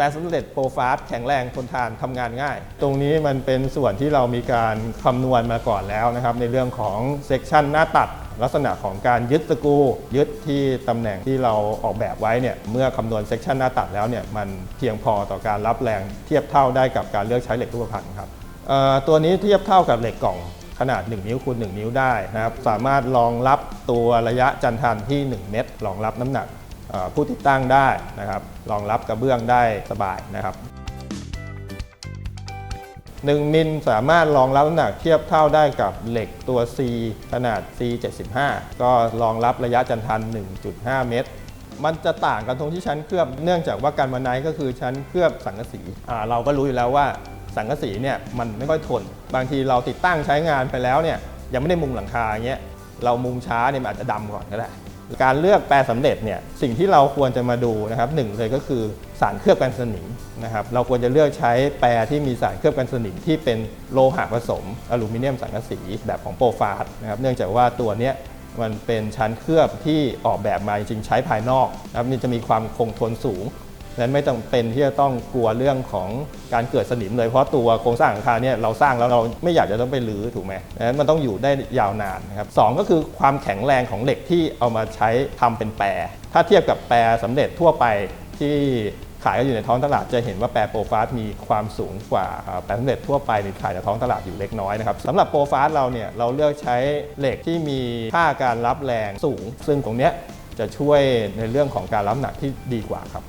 แปรสำเร็จโปรฟาสแข็งแรงทนทานทำงานง่าย ตรงนี้มันเป็นส่วนที่เรามีการคำนวณมาก่อนแล้วนะครับ ในเรื่องของเซกชันหน้าตัด ลักษณะของการยึดสกูยึดที่ตำแหน่งที่เราออกแบบไว้เนี่ยเมื่อคำนวณเซกชันหน้าตัดแล้วเนี่ยมันเพียงพอต่อการรับแรงเทียบเท่าได้กับการเลือกใช้เหล็กรูปพรรณครับตัวนี้เทียบเท่ากับเหล็กกล่องขนาด 1 นิ้วคูณ1นิ้วได้นะครับสามารถรองรับตัวระยะจันทันที่ 1 เมตรรองรับน้ำหนัก ผู้ติดตั้งได้นะครับรองรับกระเบื้องได้สบายนะครับ1มิลสามารถรองรับน้ำหนักเทียบเท่าได้กับเหล็กตัว C ขนาด C 75ก็รองรับระยะจันทัน 1.5 เมตร มันจะต่างกันตรงที่ชั้นเคลือบ เนื่องจากว่าการมาไนท์ก็คือชั้นเคลือบสังกะสีเราก็รู้อยู่แล้วว่าสังกะสีเนี่ยมันไม่ค่อยทน บางทีเราติดตั้งใช้งานไปแล้วเนี่ยยังไม่ได้มุงหลังคาอย่างเงี้ยเรามุงช้าเนี่ยมันอาจจะดำก่อนก็ได้ การเลือกแปรสำเร็จเนี่ยสิ่งที่เราควรจะมาดูนะครับหนึ่งเลยก็คือสารเคลือบกันสนิมนะครับเราควรจะเลือกใช้แปรที่มีสารเคลือบกันสนิมที่เป็นโลหะผสมอลูมิเนียมสังกะสีแบบของโปรฟาสนะครับเนื่องจากว่าตัวเนี้ยมันเป็นชั้นเคลือบที่ออกแบบมาจริงใช้ภายนอกนะครับมันจะมีความคงทนสูง นั้นไม่จำเป็นที่จะต้องกลัวเรื่องของการเกิดสนิมเลยเพราะตัวโครงสร้างหลังคารเนี่ยเราสร้างแล้วเราไม่อยากจะต้องไปรื้อถูกไหมนั้นมันต้องอยู่ได้ยาวนานนะครับสองก็คือความแข็งแรงของเหล็กที่เอามาใช้ทำเป็นแปร ถ้าเทียบกับแปรสำเร็จทั่วไปที่ขายกันอยู่ในท้องตลาดจะเห็นว่าแปรโปรฟาสมีความสูงกว่าแปรสำเร็จทั่วไปที่ขายในท้องตลาดอยู่เล็กน้อยนะครับสำหรับโปรฟาสเราเนี่ยเราเลือกใช้เหล็กที่มีค่าการรับแรงสูง ซึ่งตรงเนี้ยจะช่วยในเรื่องของการรับน้ำหนักที่ดีกว่าครับ